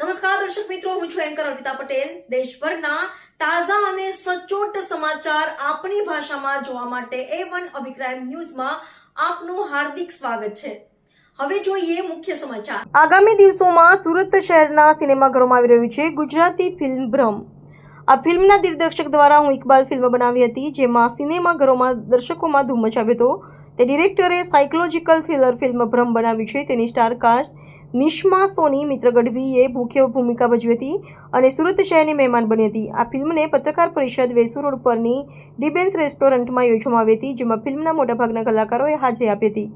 નમસ્કાર, દર્શક મિત્રો, હું છું એન્કર અર્પિતા પટેલ. દેશભરના તાજા અને સચોટ સમાચાર આપણી ભાષામાં જોવા માટે એ વન અભિપ્રાય ન્યૂઝમાં આપનું હાર્દિક સ્વાગત છે. હવે જોઈએ મુખ્ય સમાચાર. આગામી દિવસોમાં સુરત શહેરના સિનેમાઘરોમાં આવી રહ્યું છે ગુજરાતી ફિલ્મ ભ્રમ. આ ફિલ્મના દિગ્દર્શક દ્વારા હું ઇકબાલ ફિલ્મ બનાવી હતી, જેમાં સિનેમાઘરોમાં દર્શકોમાં ધૂમ મચાવ્યો હતો. તે ડિરેક્ટરે સાયકોલોજીકલ થ્રિલર ફિલ્મ ભ્રમ બનાવી છે. તેની સ્ટાર નિશ્મા સોની મિત્ર ગઢવીએ મુખ્ય ભૂમિકા ભજવી હતી અને સુરત શહેરની મહેમાન બની હતી. આ ફિલ્મને પત્રકાર પરિષદ વેસુ રોડ પરની ડિબેન્સ રેસ્ટોરન્ટમાં યોજવામાં આવી હતી, જેમાં ફિલ્મના મોટાભાગના કલાકારોએ હાજરી આપી હતી.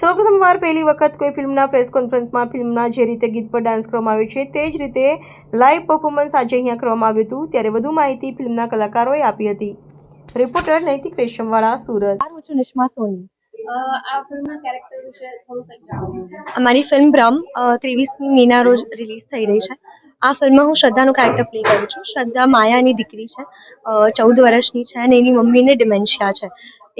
સૌપ્રથમવાર પહેલી વખત કોઈ ફિલ્મના પ્રેસ કોન્ફરન્સમાં ફિલ્મના જે રીતે ગીત પર ડાન્સ કરવામાં આવ્યો છે, તે જ રીતે લાઈવ પરફોર્મન્સ આજે અહીંયા કરવામાં આવ્યું હતું. ત્યારે વધુ માહિતી ફિલ્મના કલાકારોએ આપી હતી. રિપોર્ટર નૈતિક રેશમવાળા, સુરત. નિશ્મા સોની. આ ફિલ્મના કેરેક્ટર વિશે થોડું અમારી ફિલ્મ ભ્રમ ત્રેવીસમી મેના રોજ રિલીઝ થઈ રહી છે. આ ફિલ્મમાં હું શ્રદ્ધાનું કેરેક્ટર પ્લે કરું છું. શ્રદ્ધા માયાની દીકરી છે ચૌદ વર્ષની છે અને એની મમ્મીને ડિમેન્શિયા છે.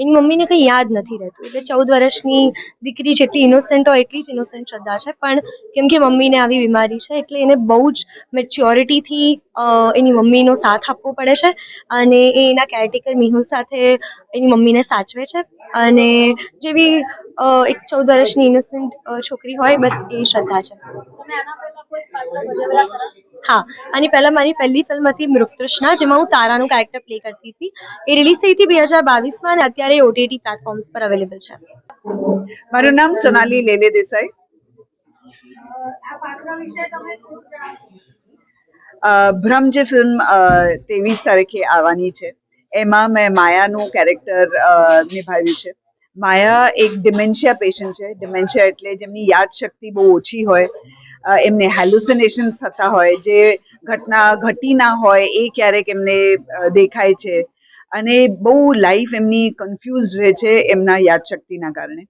એની મમ્મીને કંઈ યાદ નથી રહેતું. એટલે ચૌદ વર્ષની દીકરી જેટલી ઇનોસેન્ટ હોય, એટલી જ ઇનોસેન્ટ શ્રદ્ધા છે. પણ કેમ કે મમ્મીને આવી બીમારી છે, એટલે એને બહુ જ મેચ્યોરિટીથી એની મમ્મીનો સાથ આપવો પડે છે અને એ એના કેરટેકર મિહુલ સાથે એની મમ્મીને સાચવે છે. અને જેવી એક ચૌદ વર્ષની ઇનોસેન્ટ છોકરી હોય બસ એ શ્રદ્ધા છે. તમે આના પહેલા કોઈ પાત્ર ભજવેલા ખરા? હા અને પહેલા મારી પહેલી ફિલ્મ હતી મૃગતૃષ્ણા જેમાં હું તારાનું કેરેક્ટર પ્લે કરતી હતી. એ રિલીઝ થઈ હતી બે હજાર બાવીસમાં અને અત્યારે ઓટીટી પ્લેટફોર્મ્સ પર અવેલેબલ છે. મારું નામ સોનાલી લેલે દેસાઈ. ભ્રમ જે ફિલ્મ ત્રેવીસ તારીખે આવવાની છે. એમાં મેં માયાનું કેરેક્ટર નિભાવ્યું છે. માયા એક ડિમેન્શિયા પેશન્ટ છે. ડિમેન્શિયા એટલે જેમની યાદશક્તિ બહુ ઓછી હોય એમને હેલુસિનેશન્સ થતા હોય, જે ઘટના ઘટી ના હોય એ ક્યારેક એમને દેખાય છે. અને બહુ લાઈફ એમની કન્ફ્યુઝડ રહે છે એમના યાદશક્તિના કારણે.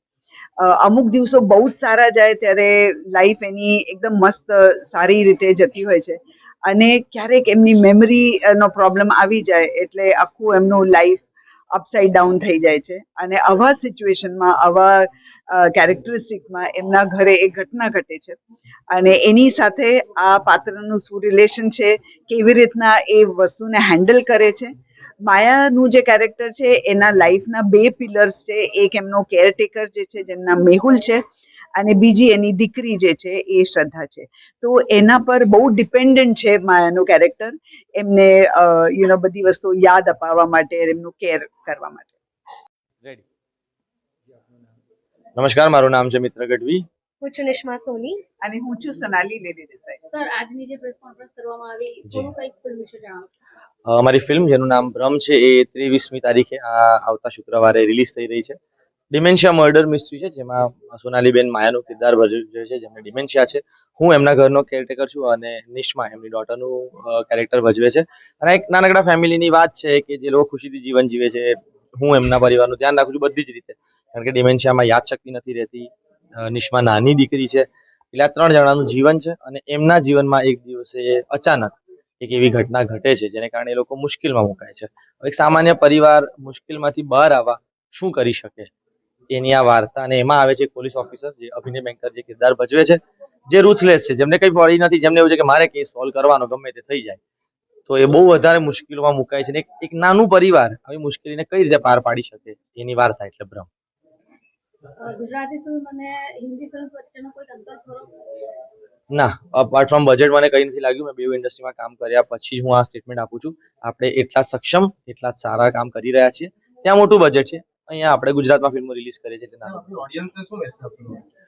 અમુક દિવસો બહુ જ સારા જાય ત્યારે લાઈફ એની એકદમ મસ્ત, સારી રીતે જતી હોય છે. અને ક્યારેક એમની મેમરીનો પ્રોબ્લેમ આવી જાય એટલે આખું એમનું લાઈફ અપસાઇડ ડાઉન થઈ જાય છે. અને આવા સિચ્યુએશનમાં આવા કેરેક્ટરિસ્ટિક્સમાં એમના ઘરે એક ઘટના ઘટે છે. અને એની સાથે આ પાત્રનું શું રિલેશન છે, કેવી રીતના એ વસ્તુને હેન્ડલ કરે છે. માયાનું જે કેરેક્ટર છે, એના લાઈફના બે પિલર્સ છે. એક એમનો કેરટેકર જે છે, જેમના મેહુલ છે અને બીજી એની દીકરી જે છે એ શ્રદ્ધા છે. તો એના પર બહુ ડિપેન્ડન્ટ છે માયાનું કેરેક્ટર એમને યુ નો બધી વસ્તુ યાદ અપાવવા માટે એમનું કેર કરવા માટે. નમસ્કાર મારું નામ છે મિત્ર ગઢવી. હું છું નિશ્મા સોની. અને હું છું સનાલી લેલી દેસાઈ. સર આજની જે પ્રેસ કોન્ફરન્સ કરવામાં આવી થોડું કંઈક ફિલ્મ વિશે જણાવો. અમારી ફિલ્મ જેનું નામ ભ્રમ છે એ ત્રેવીસમી તારીખે આ આવતા શુક્રવારે રિલીઝ થઈ રહી છે. ડિમેન્શિયા મર્ડર મિસ્ટ્રી છે, જેમાં સોનાલીબેન માયાનું કિરદાર ભજવે છે, જેમને ડિમેન્શિયા છે. હું એમના ઘરનો કેરટેકર છું અને નિશ્મા એમની ડોટરનું કેરેક્ટર ભજવે છે. અને એક નાનકડા ફેમિલીની વાત છે કે જે લોકો ખુશીથી જીવન જીવે છે, હું એમના પરિવારનું ધ્યાન રાખું છું બધી જ રીતે. કારણ કે ડિમેન્શિયામાં યાદશક્તિ નથી રહેતી નિષ્મા નાની દીકરી છે. એટલે આ ત્રણ જણાનું જીવન છે અને એમના જીવનમાં એક દિવસે અચાનક એક એવી ઘટના ઘટે છે, જેને કારણે એ લોકો મુશ્કેલમાં મુકાય છે. એક સામાન્ય પરિવાર મુશ્કેલમાંથી બહાર આવવા શું કરી શકે? એની આ વાર્તા અને એમાં આવે છે પોલીસ ઓફિસર જે અભિનય બેંકર જે કિરદાર ભજવે છે જે રૂથલેસ છે જેમને કઈ પડી નથી જેમને એવું છે કે મારે કેસ સોલ્વ કરવાનો ગમે તે થઈ જાય. તો એ બહુ વધારે મુશ્કેલીમાં મુકાય છે ને એક- નાનું પરિવાર આવી મુશ્કેલીને કઈ રીતે પાર પાડી શકે એની વાર્તા એટલે ભ્રમ. ના અપાર્ટ ફ્રોમ બજેટ મને કઈ નથી લાગ્યું. મેં બે ઇન્ડસ્ટ્રીમાં કામ કર્યા પછી જ હું આ સ્ટેટમેન્ટ આપું છું. આપણે એટલા સક્ષમ એટલા સારા કામ કરી રહ્યા છીએ. ત્યાં મોટું બજેટ છે. અહીંયા આપણે ગુજરાતમાં ફિલ્મો રિલીઝ કરીએ છીએ નાનું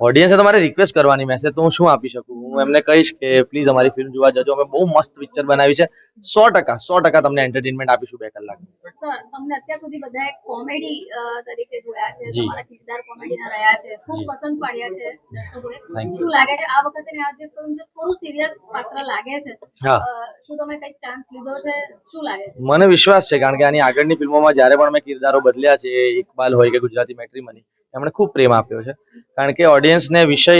ઓડિયન્સે તમારે રિક્વેસ્ટ કરવાની મેસેજ તો હું શું આપી શકું? હું એમને કહીશ કે પ્લીઝ અમારી ફિલ્મ જોવા જજો. અમે બહુ મસ્ત પિક્ચર બનાવી છે. સો ટકા સો ટકા તમને એન્ટરટેનમેન્ટ આપીશું બે કલાક. સર તમને અત્યાર સુધી બધા કોમેડી તરીકે જોયા છે. તમારા કિરદાર કોમેડીના રહ્યા છે. ખૂબ પસંદ પાડ્યા છે દર્શકોએ. શું લાગે છે આ વખતે આ જે ફિલ્મ છે થોડું સિરિયસ પાત્ર લાગે છે? હા. શું તમે કઈ ચાન્સ લીધો છે? શું લાગે છે? મને વિશ્વાસ છે કારણ કે આની આગળની ફિલ્મોમાં જ્યારે પણ મેં કિરદારો બદલ્યા છે ઇકબાલ હોય કે ગુજરાતી મેટ્રીમની એમણે ખૂબ પ્રેમ આપ્યો છે. કારણ કે ઓડિયન્સને વિષય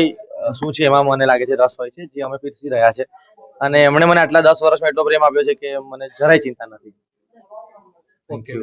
શું છે એમાં મને લાગે છે રસ હોય છે. જે અમે પીરસી રહ્યા છે. અને એમણે મને આટલા દસ વર્ષમાં એટલો પ્રેમ આપ્યો છે કે મને જરાય ચિંતા નથી. Thank you